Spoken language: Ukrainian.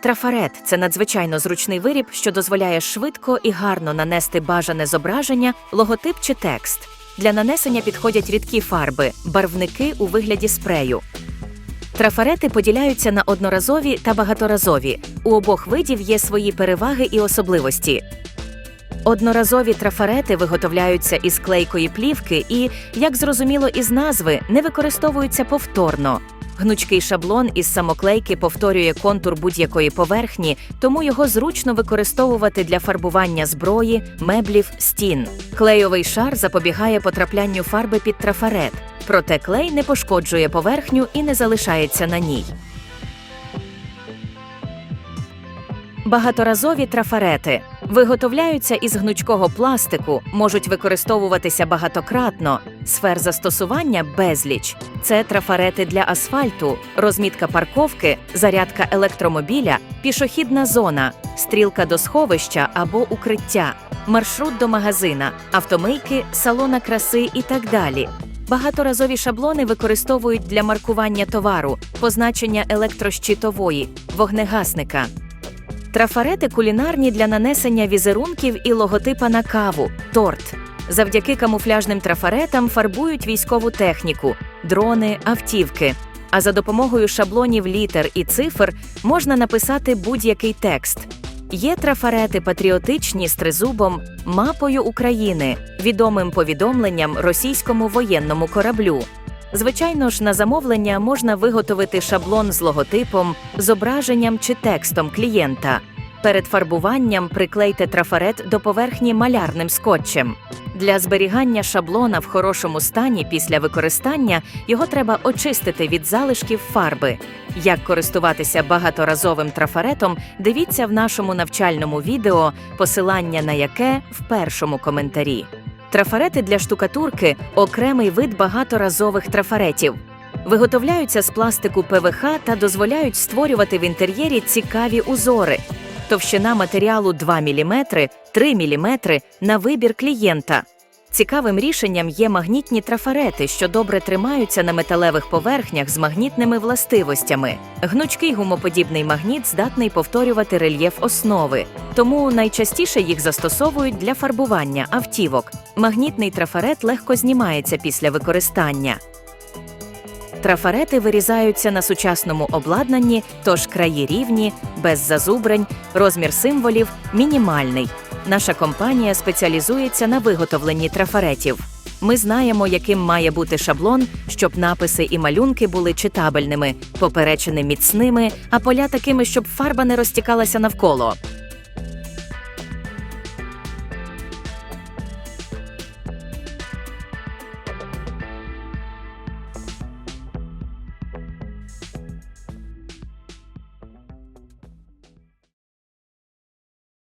Трафарет це надзвичайно зручний виріб, що дозволяє швидко і гарно нанести бажане зображення, логотип чи текст. Для нанесення підходять рідкі фарби, барвники у вигляді спрею. Трафарети поділяються на одноразові та багаторазові. У обох видів є свої переваги і особливості. Одноразові трафарети виготовляються із клейкої плівки і, як зрозуміло із назви, не використовуються повторно. Гнучкий шаблон із самоклейки повторює контур будь-якої поверхні, тому його зручно використовувати для фарбування зброї, меблів, стін. Клейовий шар запобігає потраплянню фарби під трафарет, проте клей не пошкоджує поверхню і не залишається на ній. Багаторазові трафарети виготовляються із гнучкого пластику, можуть використовуватися багатократно. Сфер застосування безліч. Це трафарети для асфальту, розмітка парковки, зарядка електромобіля, пішохідна зона, стрілка до сховища або укриття, маршрут до магазина, автомийки, салона краси і так далі. Багаторазові шаблони використовують для маркування товару, позначення електрощитової, вогнегасника. Трафарети кулінарні для нанесення візерунків і логотипа на каву, торт. Завдяки камуфляжним трафаретам фарбують військову техніку, дрони, автівки. А за допомогою шаблонів літер і цифр можна написати будь-який текст. Є трафарети патріотичні з тризубом, мапою України, відомим повідомленням російському воєнному кораблю. Звичайно ж, на замовлення можна виготовити шаблон з логотипом, зображенням чи текстом клієнта. Перед фарбуванням приклейте трафарет до поверхні малярним скотчем. Для зберігання шаблона в хорошому стані після використання його треба очистити від залишків фарби. Як користуватися багаторазовим трафаретом, дивіться в нашому навчальному відео, посилання на яке в першому коментарі. Трафарети для штукатурки окремий вид багаторазових трафаретів. Виготовляються з пластику ПВХ та дозволяють створювати в інтер'єрі цікаві узори. Товщина матеріалу 2 мм, 3 мм на вибір клієнта. Цікавим рішенням є магнітні трафарети, що добре тримаються на металевих поверхнях з магнітними властивостями. Гнучкий гумоподібний магніт здатний повторювати рельєф основи, тому найчастіше їх застосовують для фарбування автівок. Магнітний трафарет легко знімається після використання. Трафарети вирізаються на сучасному обладнанні, тож краї рівні, без зазубрень, розмір символів мінімальний. Наша компанія спеціалізується на виготовленні трафаретів. Ми знаємо, яким має бути шаблон, щоб написи і малюнки були читабельними, поперечини міцними, а поля такими, щоб фарба не розтікалася навколо.